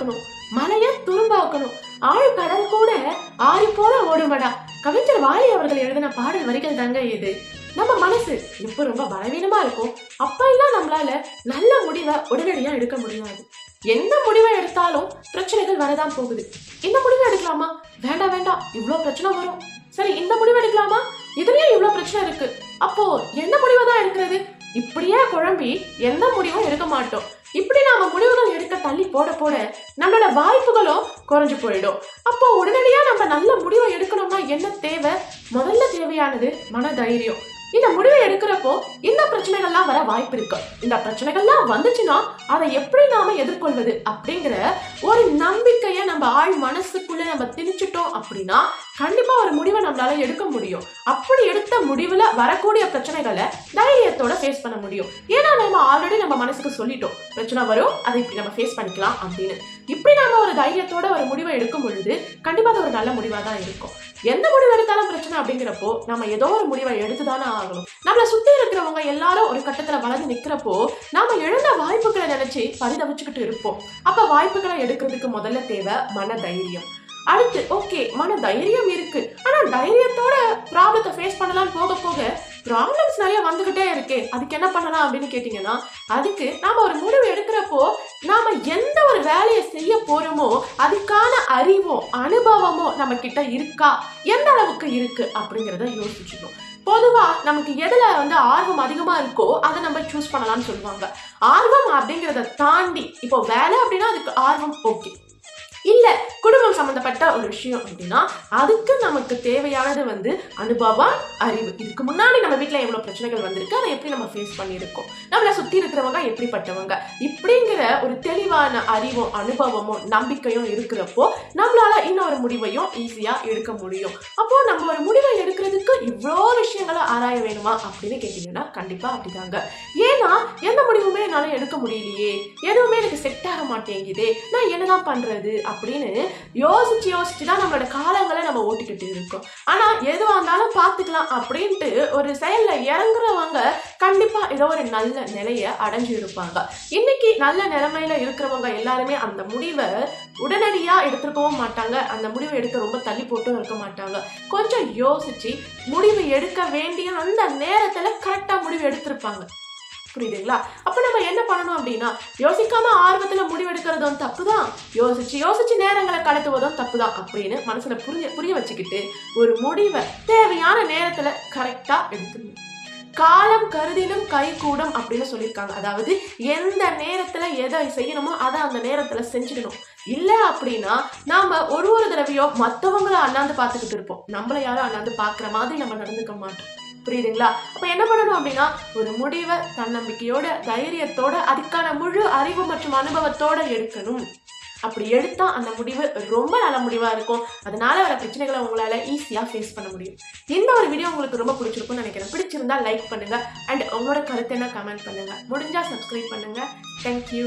மண்ணாக்கணும் மலைய துரும்பாக்கணும் ஆழ் கடல் கூட ஆறி போல ஓடுமடா கவிஞர் வாலி அவர்கள் எழுதின பாடல் வரிகள் தாங்க இது. நம்ம மனசு இப்போ ரொம்ப பலவீனமா இருக்கும். அப்ப எல்லாம் நம்மளால நல்ல முடிவை உடனடியா எடுக்க முடியாது. எந்த முடிவை எடுத்தாலும் பிரச்சனைகள் வரதான் போகுது. இந்த முடிவை எடுக்கலாமா? வேண்டாம் வேண்டாம். இவ்ளோ பிரச்சனை வரும். சரி இந்த முடிவு எடுக்கலாமா? இதுலயே இவ்வளவு பிரச்சனை இருக்கு. அப்போ என்ன முடிவை தான் எடுக்கிறது? இப்படியே குழம்பி எந்த முடிவும் எடுக்க மாட்டோம். இப்படி நாம முடிவுகள் எடுக்க தள்ளி போட போட நம்மளோட வாய்ப்புகளும் குறைஞ்சு போயிடும். அப்போ உடனடியா நம்ம நல்ல முடிவை எடுக்கணும்னா என்ன தேவை? முதல்ல தேவையானது மன தைரியம் இந்த முடிவை எடுக்கிறப்போ இந்த பிரச்சனைகள்லாம் வர வாய்ப்பு இருக்கு. இந்த பிரச்சனைகள்லாம் வந்துச்சுன்னா அதை எப்படி நாம எதிர்கொள்வது அப்படிங்கிற ஒரு நம்பிக்கையை நம்ம ஆள் மனசுக்குள்ள நம்ம திணிச்சிட்டோம் அப்படின்னா கண்டிப்பா ஒரு முடிவை நம்மளால எடுக்க முடியும். அப்படி எடுத்த முடிவுல வரக்கூடிய பிரச்சனைகளை தைரியத்தோட ஃபேஸ் பண்ண முடியும். ஏன்னா நம்ம ஆல்ரெடி நம்ம மனசுக்கு சொல்லிட்டோம். பிரச்சனை வரும் அதை இப்படி நம்ம ஃபேஸ் பண்ணிக்கலாம் அப்படின்னு. இப்படி நாம ஒரு தைரியத்தோட ஒரு முடிவை எடுக்கும் பொழுது கண்டிப்பா அது ஒரு நல்ல முடிவா தான் இருக்கும். எந்த முடிவு எடுத்தாலும் பிரச்சனை அப்படிங்கிறப்போ நம்ம ஏதோ ஒரு முடிவை எடுத்து தானே ஆகணும். நம்மள சுத்தி இருக்கிறவங்க எல்லாரும் ஒரு கட்டத்துல வளர்ந்து நிக்கிறப்போ நாம எழுந்த வாய்ப்புகளை நினைச்சு பரிதவிச்சுக்கிட்டு இருப்போம். அப்ப வாய்ப்புகளை எடுக்கிறதுக்கு முதல்ல தேவை மன தைரியம் அடுத்து ஓகே மன தைரியம் இருக்கு. ஆனா தைரியத்தோட ப்ராப்ளத்தை ஃபேஸ் பண்ணலாம் போக போக ப்ராப்ளம்ஸ் நிறைய வந்துகிட்டே இருக்கு. அதுக்கு என்ன பண்ணலாம் அப்படின்னு கேட்டிங்கன்னா அதுக்கு நாம் ஒரு முடிவு எடுக்கிறப்போ நாம் எந்த ஒரு வேலையை செய்ய போகிறோமோ அதுக்கான அறிவோ அனுபவமோ நம்ம கிட்ட இருக்கா? எந்த அளவுக்கு இருக்கு? அப்படிங்கிறத யோசிச்சுக்கணும். பொதுவாக நமக்கு எதில் வந்து ஆர்வம் அதிகமாக இருக்கோ அதை நம்ம சூஸ் பண்ணலாம்னு சொல்லுவாங்க. ஆர்வம் அப்படிங்கிறத தாண்டி இப்போ வேலை அப்படின்னா அதுக்கு ஆர்வம் ஓகே இல்லை குடும்பம் சம்மந்தப்பட்ட ஒரு விஷயம் அப்படின்னா அதுக்கு நமக்கு தேவையானது வந்து அனுபவம் அறிவு. இதுக்கு முன்னாடி நம்ம வீட்டில் எவ்வளோ பிரச்சனைகள் வந்திருக்கு அதை எப்படி நம்ம ஃபேஸ் பண்ணியிருக்கோம்? நம்மளை சுற்றி இருக்கிறவங்க எப்படிப்பட்டவங்க? இப்படிங்கிற ஒரு தெளிவான அறிவும் அனுபவமும் நம்பிக்கையும் இருக்கிறப்போ நம்மளால இன்னொரு முடிவையும் ஈஸியாக எடுக்க முடியும். அப்போது நம்ம ஒரு முடிவை எடுக்கிறதுக்கு இவ்வளோ விஷயங்களை ஆராய வேணுமா அப்படின்னு கேட்டீங்கன்னா கண்டிப்பாக அப்படிதாங்க. ஏன்னா எந்த முடிவுமே என்னால் எடுக்க முடியலையே. எதுவுமே எனக்கு செட் ஆக மாட்டேங்குதே. நான் என்னதான் பண்றது அப்படின்னு யோசிச்சு யோசிச்சு தான் நம்மளோட காலங்களை நம்ம ஓட்டிக்கிட்டு இருக்கோம். ஆனால் எதுவாக இருந்தாலும் பார்த்துக்கலாம் அப்படின்ட்டு ஒரு செயலில் இறங்குறவங்க கண்டிப்பாக ஏதோ ஒரு நல்ல நிலையை அடைஞ்சு இருப்பாங்க. இன்னைக்கு நல்ல நிலைமையில இருக்கிறவங்க எல்லாருமே அந்த முடிவை உடனடியாக எடுத்துருக்கவும் மாட்டாங்க. அந்த முடிவை எடுக்க ரொம்ப தள்ளி போட்டும் இருக்க மாட்டாங்க. கொஞ்சம் யோசிச்சு முடிவு எடுக்க வேண்டிய அந்த நேரத்தில் கரெக்டாக முடிவு எடுத்திருப்பாங்க. புரியுதுங்களா? அப்ப நம்ம என்ன பண்ணணும் அப்படின்னா யோசிக்காம ஆர்வத்துல முடிவெடுக்கிறதும் தப்புதான். யோசிச்சு யோசிச்சு நேரங்களை கடத்துவதும் தப்புதான் அப்படின்னு மனசுல புரிய புரிய வச்சுக்கிட்டு ஒரு முடிவை தேவையான நேரத்துல கரெக்டா எடுத்துக்கணும். காலம் கருதிலும் கை கூடும் அப்படின்னு சொல்லியிருக்காங்க. அதாவது எந்த நேரத்துல எதை செய்யணுமோ அதை அந்த நேரத்துல செஞ்சிடணும். இல்ல அப்படின்னா நாம ஒரு ஒரு தடவையோ மற்றவங்கள அண்ணாந்து பார்த்துக்கிட்டு இருப்போம். நம்மள யாரும் அண்ணாந்து பாக்குற மாதிரி நம்ம நடந்துக்க மாட்டோம். புரியுதுங்களா? அப்ப என்ன பண்ணணும் அப்படின்னா ஒரு முடிவை தன்னம்பிக்கையோட தைரியத்தோட அதுக்கான முழு அறிவு மற்றும் அனுபவத்தோட எடுக்கணும். அப்படி எடுத்தா அந்த முடிவு ரொம்ப நல்ல முடிவா இருக்கும். அதனால வர பிரச்சனைகளை உங்களால ஈஸியா ஃபேஸ் பண்ண முடியும். இந்த ஒரு வீடியோ உங்களுக்கு ரொம்ப பிடிச்சிருக்கும்னு நினைக்கிறேன். பிடிச்சிருந்தா லைக் பண்ணுங்க. அண்ட் உங்களோட கருத்து என்ன? கமெண்ட் பண்ணுங்க. முடிஞ்சா சப்ஸ்கிரைப் பண்ணுங்க. தேங்க்யூ